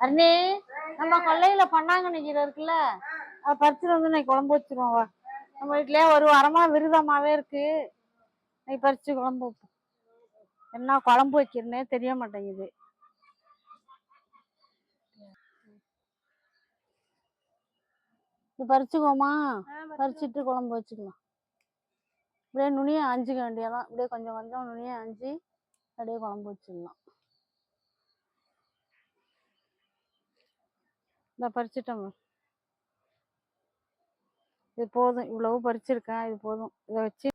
அண்ணே நம்ம கொல்லையில பண்ணாங்கண்ணி கீரை இருக்குல்ல? அதை பறிச்சுட்டு வந்து இன்னைக்கு குழம்பு வச்சிருவோம் வா. நம்ம வீட்லயே ஒரு வாரமா விரதமாவே இருக்கு. இன்னைக்கு பறிச்சு குழம்பு வைப்போம். என்ன குழம்பு வைக்கிறேனே தெரிய மாட்டேங்குது. இது பறிச்சுக்கோமா பறிச்சுட்டு குழம்பு வச்சுக்கலாம். அப்படியே நுனியை அஞ்சிக்க வேண்டியதான். அப்படியே கொஞ்சம் கொஞ்சம் நுனியை அஞ்சி அப்படியே குழம்பு வச்சிடலாம். இந்த பறிச்சிட்டோம் இது போதும். இவ்வளவு பறிச்சிருக்கேன் இது போதும். இதை வச்சு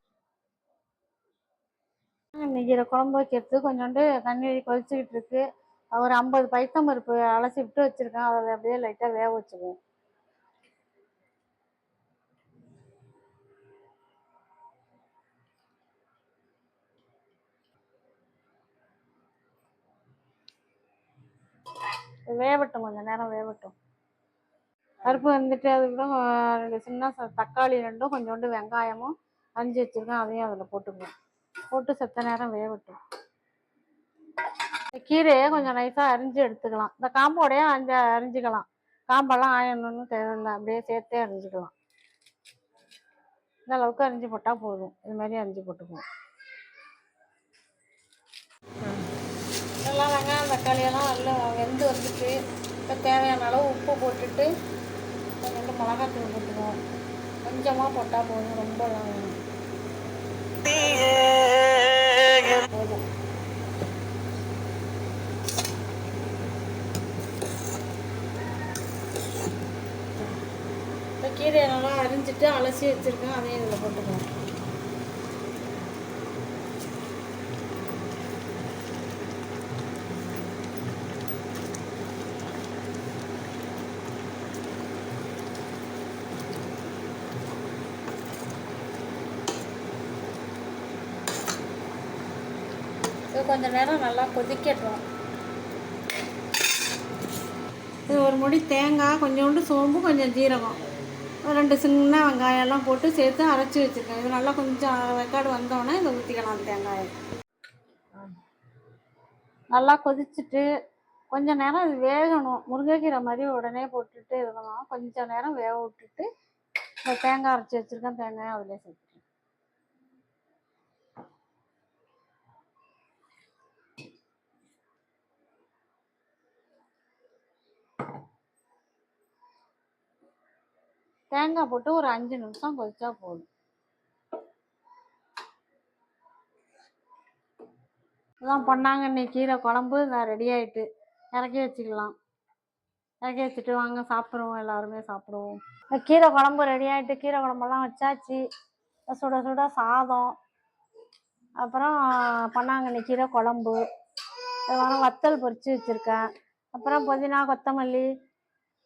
இன்னைக்கு குழம்பு வைக்கிறது. கொஞ்சோண்டு தண்ணி கொதிச்சுக்கிட்டு இருக்கு ஒரு ஐம்பது பைத்தம் பருப்பு அலசி விட்டு வச்சிருக்கேன். அதை அப்படியே லைட்டாக வேக வச்சுக்குவோம். இது வேகட்டும். கொஞ்சம் நேரம் வேகட்டும். பருப்பு வந்துட்டு அதுக்கப்புறம் ரெண்டு சின்ன தக்காளி ரெண்டும் கொஞ்சோண்டு வெங்காயமும் அரிஞ்சு வச்சுருக்கேன். அதையும் அதில் போட்டுக்குவோம் போட்டு செத்த நேரம் வேகட்டும். இந்த கீரையை கொஞ்சம் நைஸாக அரிஞ்சு எடுத்துக்கலாம். இந்த காம்போடையே அஞ்சு அரிஞ்சிக்கலாம். காம்பெல்லாம் ஆயணும்னு தேவையில்லை. அப்படியே சேர்த்தே அரிஞ்சிக்கலாம். இந்த அளவுக்கு அரிஞ்சு போட்டால் போதும். இது மாதிரி அரிஞ்சு போட்டுக்குவோம். இதெல்லாம் வெங்காயம் தக்காளியெல்லாம் நல்லா வெந்து வந்துட்டு இப்போ தேவையான அளவு உப்பு போட்டுட்டு கொஞ்சோண்டு மிளகாத்தூள் போட்டுருவோம் கொஞ்சமாக போட்டால் போதும் ரொம்ப போதும். இப்போ கீரையை நல்லா அரிஞ்சிட்டு அலசி வச்சுருக்கேன் அதையும் இதில் போட்டுக்கலாம் இது கொஞ்ச நேரம் நல்லா கொதிக்கட்டும். இது ஒரு முடி தேங்காய் கொஞ்சோண்டு சோம்பு கொஞ்சம் ஜீரகம். ரெண்டு சின்ன வெங்காயம் எல்லாம் போட்டு சேர்த்து அரைச்சி வச்சுருக்கேன். இது நல்லா கொஞ்சம் வெக்காடு வந்தோடனே இதை ஊற்றிக்கலாம் தேங்காயை. நல்லா கொதிச்சுட்டு கொஞ்ச நேரம் இது வேகணும். முருங்கைக்கீரை மாதிரி உடனே போட்டுட்டு இதெல்லாம் கொஞ்ச நேரம் வேக விட்டுட்டு இந்த தேங்காய் அரைச்சி வச்சுருக்கேன் தேங்காய் அதிலே சேர்த்துக்கிறேன் தேங்காய் போட்டு ஒரு அஞ்சு நிமிஷம் கொதிச்சா போதும். இதெல்லாம் பண்ணாங்க இன்னைக்கு கீரை குழம்பு. நான் ரெடி ஆயிட்டு இறக்கி வச்சுக்கலாம். இறக்கி வச்சுட்டு வாங்க சாப்பிடுவோம் எல்லாருமே சாப்பிடுவோம். கீரை குழம்பு ரெடி ஆயிட்டு கீரை குழம்பெல்லாம் வச்சாச்சு. சுட சுட சாதம். அப்புறம் பண்ணாங்கண்ணி கீரை குழம்பு. அதுக்கப்புறம் வத்தல் பொரிச்சு வச்சுருக்கேன். அப்புறம் புதினா கொத்தமல்லி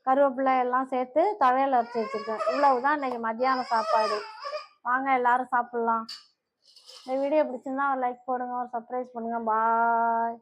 கருவேப்பிலை எல்லாம் சேர்த்து துவையல் அரைச்சி வச்சுருக்கேன். இவ்வளவுதான் இன்னைக்கு மத்தியான சாப்பாடு. வாங்க எல்லாரும் சாப்பிட்லாம். இந்த வீடியோ பிடிச்சிருந்தா ஒரு லைக் போடுங்க ஒரு சர்ப்ரைஸ் பண்ணுங்க. பாய்